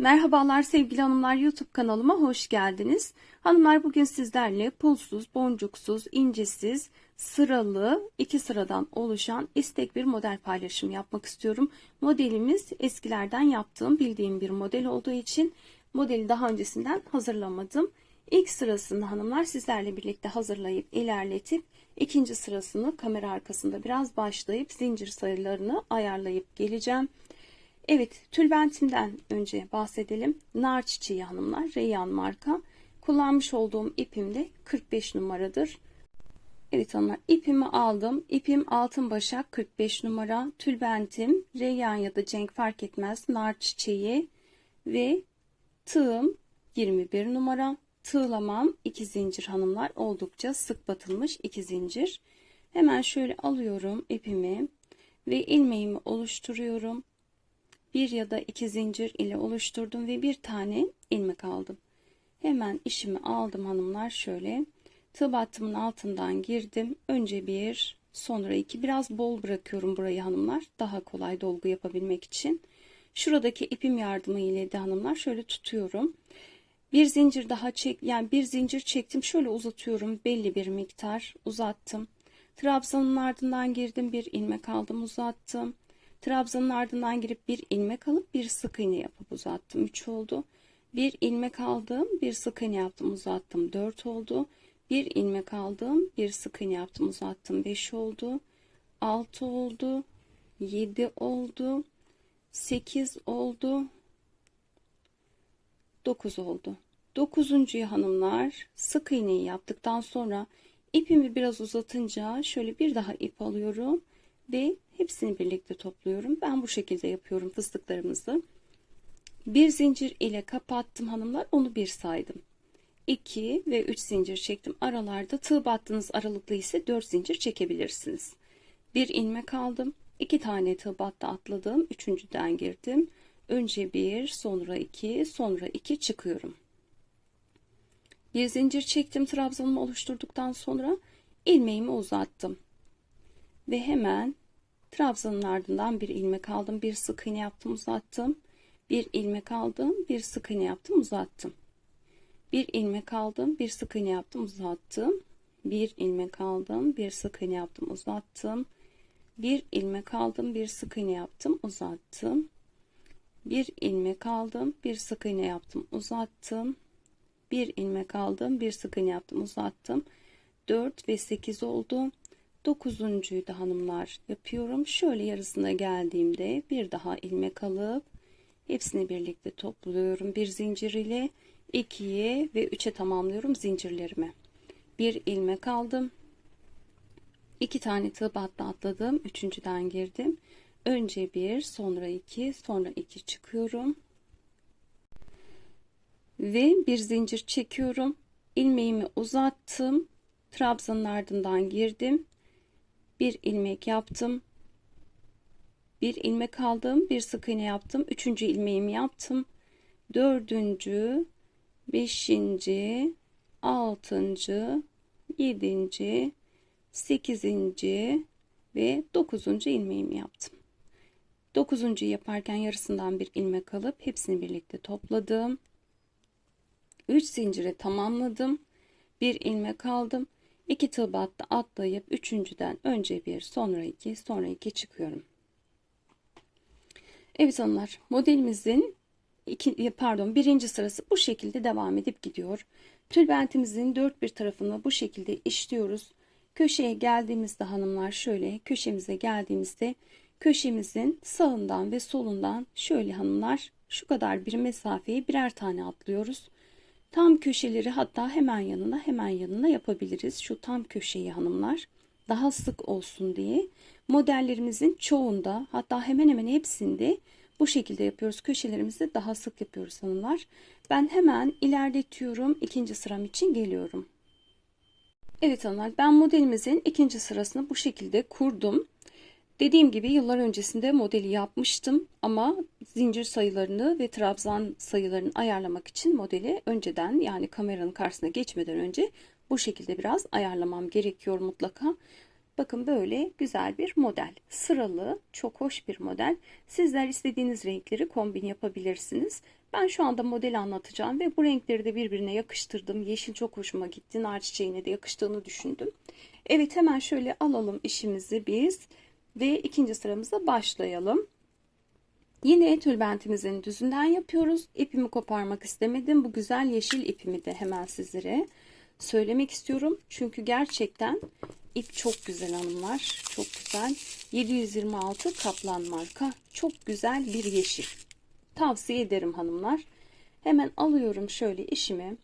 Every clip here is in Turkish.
Merhabalar sevgili hanımlar YouTube kanalıma hoş geldiniz. Hanımlar bugün sizlerle pulsuz, boncuksuz, incesiz, sıralı iki sıradan oluşan istek bir model paylaşımı yapmak istiyorum. Modelimiz eskilerden yaptığım bildiğim bir model olduğu için modeli daha öncesinden hazırlamadım. İlk sırasını hanımlar sizlerle birlikte hazırlayıp ilerletip ikinci sırasını kamera arkasında biraz başlayıp zincir sayılarını ayarlayıp geleceğim. Evet, tülbentimden önce bahsedelim. Nar çiçeği hanımlar, Reyyan marka. Kullanmış olduğum ipim de 45 numaradır. Evet hanımlar, ipimi aldım. İpim altın başak 45 numara. Tülbentim, Reyyan ya da Cenk fark etmez. Nar çiçeği ve tığım 21 numara. Tığlamam 2 zincir hanımlar. Oldukça sık batılmış 2 zincir. Hemen şöyle alıyorum ipimi ve ilmeğimi oluşturuyorum bir ya da iki zincir ile oluşturdum ve bir tane ilmek aldım. Hemen işimi aldım hanımlar şöyle. Tığ battımın altından girdim. Önce bir sonra iki biraz bol bırakıyorum burayı hanımlar. Daha kolay dolgu yapabilmek için. Şuradaki ipim yardımı ile de hanımlar şöyle tutuyorum. Bir zincir daha çek yani bir zincir çektim şöyle uzatıyorum belli bir miktar uzattım. Trabzanın ardından girdim bir ilmek aldım uzattım. Trabzanın ardından girip bir ilmek alıp bir sık iğne yapıp uzattım. 3 oldu. Bir ilmek aldım, bir sık iğne yaptım, uzattım. 4 oldu. Bir ilmek aldım, bir sık iğne yaptım, uzattım. 5 oldu. 6 oldu. 7 oldu. 8 oldu. 9 oldu. 9. hanımlar sık iğneyi yaptıktan sonra ipimi biraz uzatınca şöyle bir daha ip alıyorum ve hepsini birlikte topluyorum. Ben bu şekilde yapıyorum fıstıklarımızı. Bir zincir ile kapattım hanımlar. Onu bir saydım. 2 ve 3 zincir çektim. Aralarda tığ battığınız aralıklı ise 4 zincir çekebilirsiniz. Bir ilmek aldım. 2 tane tığ battı atladım. Üçüncüden girdim. Önce 1, sonra 2, sonra 2 çıkıyorum. Bir zincir çektim. Trabzanımı oluşturduktan sonra ilmeğimi uzattım. Ve hemen Trabzanın ardından bir ilmek aldım. Bir sık iğne yaptım uzattım. Bir ilmek aldım. Bir sık iğne yaptım uzattım. Bir ilmek aldım. Bir sık iğne yaptım uzattım. Bir ilmek aldım. Bir sık iğne yaptım uzattım. Bir ilmek aldım. Bir sık iğne yaptım uzattım. Bir ilmek aldım. Bir sık iğne yaptım uzattım. Bir ilmek aldım. Bir sık iğne yaptım uzattım. 4 ve 8 oldu. Dokuzuncuyu da hanımlar yapıyorum. Şöyle yarısına geldiğimde bir daha ilmek alıp hepsini birlikte topluyorum. Bir zincir ile 2'ye ve 3'e tamamlıyorum zincirlerimi. Bir ilmek aldım. iki tane tığ atladım. Üçüncüden girdim. Önce bir, sonra iki, sonra iki çıkıyorum. Ve bir zincir çekiyorum. ilmeğimi uzattım. Trabzanın ardından girdim bir ilmek yaptım. Bir ilmek aldım bir sık iğne yaptım. Üçüncü ilmeğimi yaptım. Dördüncü beşinci altıncı yedinci sekizinci ve dokuzuncu ilmeğimi yaptım. Dokuzuncu yaparken yarısından bir ilmek alıp hepsini birlikte topladım. 3 zincire tamamladım. Bir ilmek aldım 2 tığ battı atlayıp üçüncüden önce bir sonra iki sonra iki çıkıyorum. Evet hanımlar modelimizin iki, pardon birinci sırası bu şekilde devam edip gidiyor. Tülbentimizin dört bir tarafını bu şekilde işliyoruz. Köşeye geldiğimizde hanımlar şöyle köşemize geldiğimizde köşemizin sağından ve solundan şöyle hanımlar şu kadar bir mesafeyi birer tane atlıyoruz. Tam köşeleri hatta hemen yanına hemen yanına yapabiliriz. Şu tam köşeyi hanımlar daha sık olsun diye modellerimizin çoğunda hatta hemen hemen hepsinde bu şekilde yapıyoruz. Köşelerimizi daha sık yapıyoruz hanımlar. Ben hemen ilerletiyorum. ikinci sıram için geliyorum. Evet hanımlar ben modelimizin ikinci sırasını bu şekilde kurdum. Dediğim gibi yıllar öncesinde modeli yapmıştım ama zincir sayılarını ve trabzan sayılarını ayarlamak için modeli önceden yani kameranın karşısına geçmeden önce bu şekilde biraz ayarlamam gerekiyor mutlaka. Bakın böyle güzel bir model. Sıralı, çok hoş bir model. Sizler istediğiniz renkleri kombin yapabilirsiniz. Ben şu anda modeli anlatacağım ve bu renkleri de birbirine yakıştırdım. Yeşil çok hoşuma gitti. Nar çiçeğine de yakıştığını düşündüm. Evet hemen şöyle alalım işimizi biz ve ikinci sıramıza başlayalım. Yine tülbentimizin düzünden yapıyoruz. İpimi koparmak istemedim. Bu güzel yeşil ipimi de hemen sizlere söylemek istiyorum. Çünkü gerçekten ip çok güzel hanımlar. Çok güzel. 726 kaplan marka. Çok güzel bir yeşil. Tavsiye ederim hanımlar. Hemen alıyorum şöyle işimi.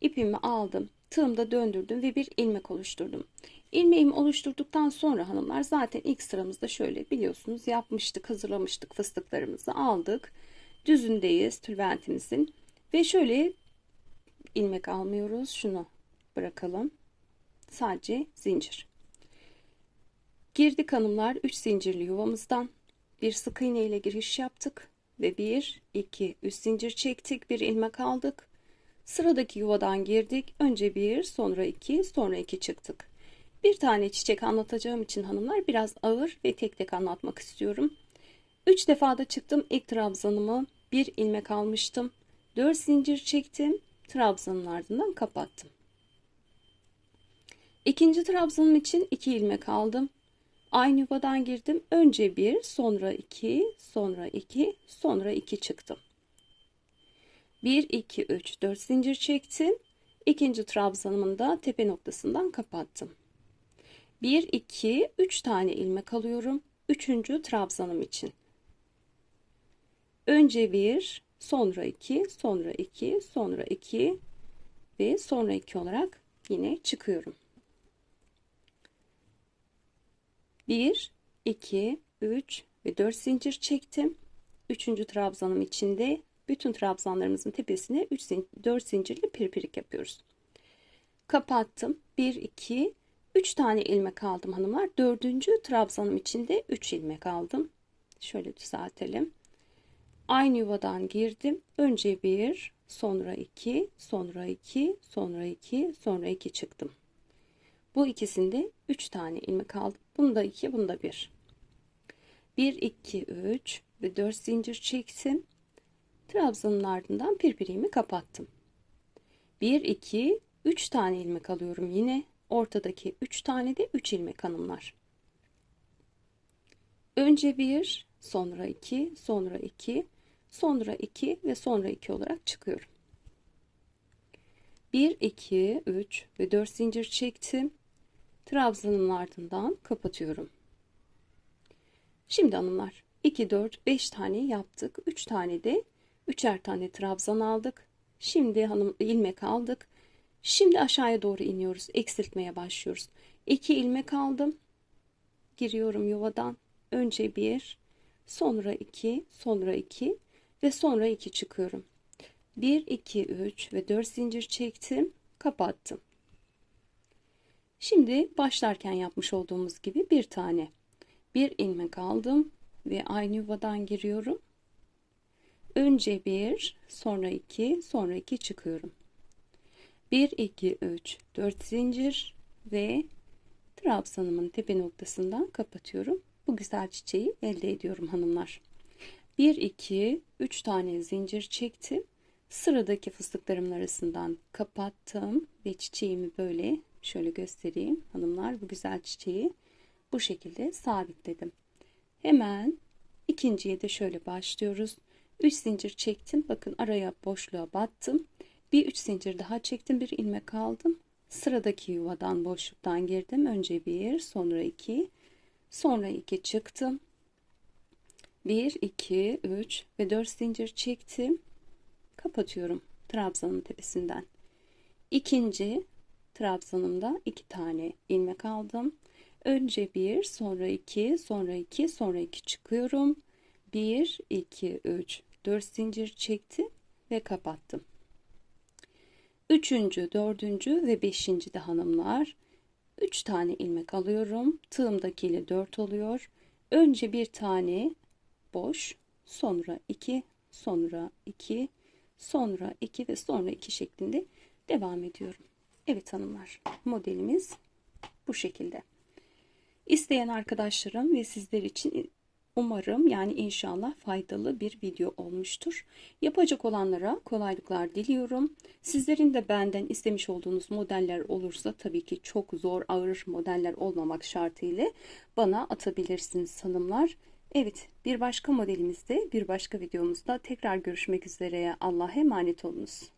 İpimi aldım. Tığımda döndürdüm ve bir ilmek oluşturdum. İlmeğimi oluşturduktan sonra hanımlar zaten ilk sıramızda şöyle biliyorsunuz yapmıştık, hazırlamıştık fıstıklarımızı aldık. Düzündeyiz tülbentimizin ve şöyle ilmek almıyoruz. Şunu bırakalım. Sadece zincir. Girdik hanımlar 3 zincirli yuvamızdan bir sık iğne ile giriş yaptık ve 1 2 3 zincir çektik. Bir ilmek aldık. Sıradaki yuvadan girdik. Önce 1, sonra 2, sonra 2 çıktık. Bir tane çiçek anlatacağım için hanımlar biraz ağır ve tek tek anlatmak istiyorum. 3 defada çıktım. İlk trabzanımı bir ilmek almıştım. 4 zincir çektim. Trabzanın ardından kapattım. İkinci trabzanım için 2 ilmek aldım. Aynı yuvadan girdim. Önce 1, sonra 2, sonra 2, sonra 2 çıktım. 1, 2, 3, 4 zincir çektim. İkinci trabzanımın da tepe noktasından kapattım. 1, 2, 3 tane ilmek alıyorum. Üçüncü trabzanım için. Önce 1, sonra 2, sonra 2, sonra 2 ve sonra 2 olarak yine çıkıyorum. 1, 2, 3 ve 4 zincir çektim. Üçüncü trabzanım içinde bütün trabzanlarımızın tepesine 3 4 zincirli pirpirik yapıyoruz. Kapattım. 1 2 3 tane ilmek aldım hanımlar. Dördüncü trabzanım içinde 3 ilmek aldım. Şöyle düzeltelim. Aynı yuvadan girdim. Önce 1, sonra 2, sonra 2, sonra 2, sonra 2 çıktım. Bu ikisinde 3 tane ilmek aldım. Bunda 2, bunda 1. 1, 2, 3 ve 4 zincir çektim. Trabzanın ardından pirpirimi kapattım. 1, 2, 3 tane ilmek alıyorum yine. Ortadaki 3 tane de 3 ilmek hanımlar. Önce 1, sonra 2, sonra 2, sonra 2 ve sonra 2 olarak çıkıyorum. 1, 2, 3 ve 4 zincir çektim. Trabzanın ardından kapatıyorum. Şimdi hanımlar 2, 4, 5 tane yaptık. 3 tane de Üçer tane trabzan aldık. Şimdi hanım ilmek aldık. Şimdi aşağıya doğru iniyoruz. Eksiltmeye başlıyoruz. 2 ilmek aldım. Giriyorum yuvadan. Önce bir, sonra iki, sonra iki ve sonra iki çıkıyorum. 1 2 3 ve 4 zincir çektim. Kapattım. Şimdi başlarken yapmış olduğumuz gibi bir tane bir ilmek aldım ve aynı yuvadan giriyorum. Önce 1, sonra 2, sonra 2 çıkıyorum. 1, 2, 3, 4 zincir ve trabzanımın tepe noktasından kapatıyorum. Bu güzel çiçeği elde ediyorum hanımlar. 1, 2, 3 tane zincir çektim. Sıradaki fıstıklarımın arasından kapattım ve çiçeğimi böyle şöyle göstereyim hanımlar bu güzel çiçeği bu şekilde sabitledim. Hemen ikinciye de şöyle başlıyoruz. 3 zincir çektim. Bakın araya boşluğa battım. Bir 3 zincir daha çektim. Bir ilmek aldım. Sıradaki yuvadan boşluktan girdim. Önce 1, sonra 2, sonra 2 çıktım. 1, 2, 3 ve 4 zincir çektim. Kapatıyorum trabzanın tepesinden. İkinci trabzanımda 2 tane ilmek aldım. Önce 1, sonra 2, sonra 2, sonra 2 çıkıyorum. 1, 2, 3, 4 zincir çektim ve kapattım. Üçüncü, dördüncü ve beşinci de hanımlar 3 tane ilmek alıyorum. Tığımdaki ile 4 oluyor. Önce bir tane boş, sonra 2, sonra 2, sonra 2 ve sonra 2 şeklinde devam ediyorum. Evet hanımlar, modelimiz bu şekilde. İsteyen arkadaşlarım ve sizler için umarım yani inşallah faydalı bir video olmuştur. Yapacak olanlara kolaylıklar diliyorum. Sizlerin de benden istemiş olduğunuz modeller olursa tabii ki çok zor ağır modeller olmamak şartıyla bana atabilirsiniz hanımlar. Evet bir başka modelimizde bir başka videomuzda tekrar görüşmek üzere. Allah'a emanet olunuz.